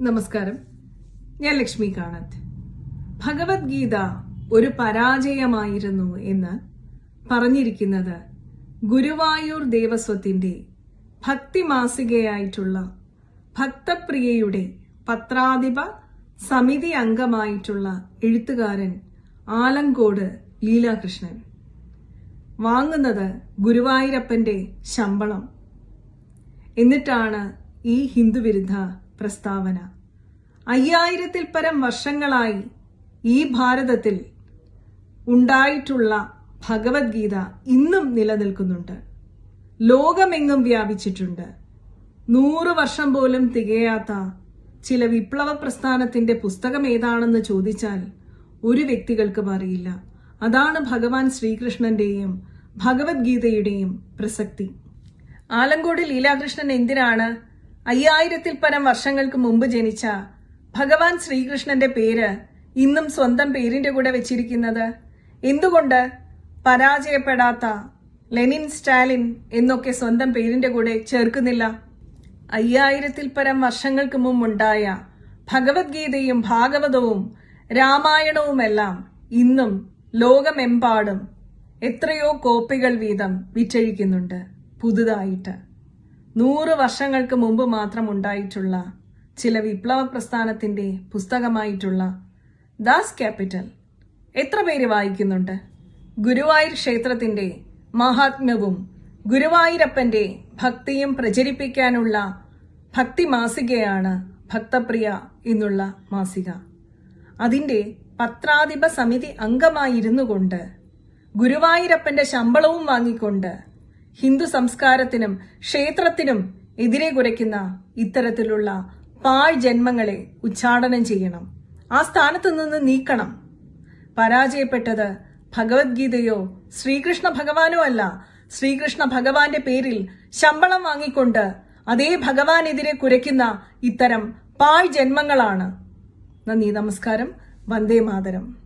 നമസ്കാരം. ഞാൻ ലക്ഷ്മി കാണത്ത്. ഭഗവത്ഗീത ഒരു പരാജയമായിരുന്നു എന്ന് പറഞ്ഞിരിക്കുന്നത് ഗുരുവായൂർ ദേവസ്വത്തിന്റെ ഭക്തി മാസികയായിട്ടുള്ള ഭക്തപ്രിയയുടെ പത്രാധിപ സമിതി അംഗമായിട്ടുള്ള എഴുത്തുകാരൻ ആലങ്കോട് ലീലാകൃഷ്ണൻ. വാങ്ങുന്നത് ഗുരുവായൂരപ്പന്റെ ശമ്പളം. എന്നിട്ടാണ് ഈ ഹിന്ദുവിരുദ്ധ പ്രസ്താവന. അയ്യായിരത്തിൽ പരം വർഷങ്ങളായി ഈ ഭാരതത്തിൽ ഉണ്ടായിട്ടുള്ള ഭഗവത്ഗീത ഇന്നും നിലനിൽക്കുന്നുണ്ട്. ലോകമെങ്ങും വ്യാപിച്ചിട്ടുണ്ട്. നൂറ് വർഷം പോലും തികയാത്ത ചില വിപ്ലവ പ്രസ്ഥാനത്തിന്റെ പുസ്തകം ഏതാണെന്ന് ചോദിച്ചാൽ ഒരു വ്യക്തികൾക്കും അറിയില്ല. അതാണ് ഭഗവാൻ ശ്രീകൃഷ്ണന്റെയും ഭഗവത്ഗീതയുടെയും പ്രസക്തി. ആലങ്കോട് ലീലാകൃഷ്ണൻ എന്തിനാണ് അയ്യായിരത്തിൽ പരം വർഷങ്ങൾക്ക് മുമ്പ് ജനിച്ച ഭഗവാൻ ശ്രീകൃഷ്ണന്റെ പേര് ഇന്നും സ്വന്തം പേരിന്റെ കൂടെ വെച്ചിരിക്കുന്നത് എന്തുകൊണ്ട് പരാജയപ്പെടാത്ത ലെനിൻ സ്റ്റാലിൻ എന്നൊക്കെ സ്വന്തം പേരിന്റെ കൂടെ ചേർക്കുന്നില്ല? അയ്യായിരത്തിൽ പരം വർഷങ്ങൾക്ക് മുമ്പുണ്ടായ ഭഗവത്ഗീതയും ഭാഗവതവും രാമായണവുമെല്ലാം ഇന്നും ലോകമെമ്പാടും എത്രയോ കോപ്പികൾ വീതം വിറ്റഴിക്കുന്നുണ്ട്. പുതുതായിട്ട്. നൂറ് വർഷങ്ങൾക്ക് മുമ്പ് മാത്രം ഉണ്ടായിട്ടുള്ള ചില വിപ്ലവ പ്രസ്ഥാനത്തിന്റെ പുസ്തകമായിട്ടുള്ള ദാസ് ക്യാപിറ്റൽ. എത്ര പേര് വായിക്കുന്നുണ്ട്? ഗുരുവായൂർ ക്ഷേത്രത്തിന്റെ മഹാത്മ്യവും ഗുരുവായൂരപ്പന്റെ ഭക്തിയും പ്രചരിപ്പിക്കാനുള്ള ഭക്തി മാസികയാണ് ഭക്തപ്രിയ എന്നുള്ള മാസിക. അതിന്റെ പത്രാധിപ സമിതി അംഗമായിരുന്നു കൊണ്ട് ഗുരുവായൂരപ്പന്റെ ശമ്പളവും വാങ്ങിക്കൊണ്ട് ഹിന്ദു സംസ്കാരത്തിനും ക്ഷേത്രത്തിനും എതിരെ കുരയ്ക്കുന്ന ഇത്തരത്തിലുള്ള പാഴ് ജന്മങ്ങളെ ഉച്ചാടനം ചെയ്യണം. ആ സ്ഥാനത്ത് നിന്ന് നീക്കണം. പരാജയപ്പെട്ടത് ഭഗവത്ഗീതയോ ശ്രീകൃഷ്ണ ഭഗവാനോ അല്ല. ശ്രീകൃഷ്ണ ഭഗവാന്റെ പേരിൽ ശമ്പളം വാങ്ങിക്കൊണ്ട് അതേ ഭഗവാനെതിരെ കുരയ്ക്കുന്ന ഇത്തരം പാഴ് ജന്മങ്ങളാണ്. നന്ദി നമസ്കാരം. വന്ദേ മാതരം.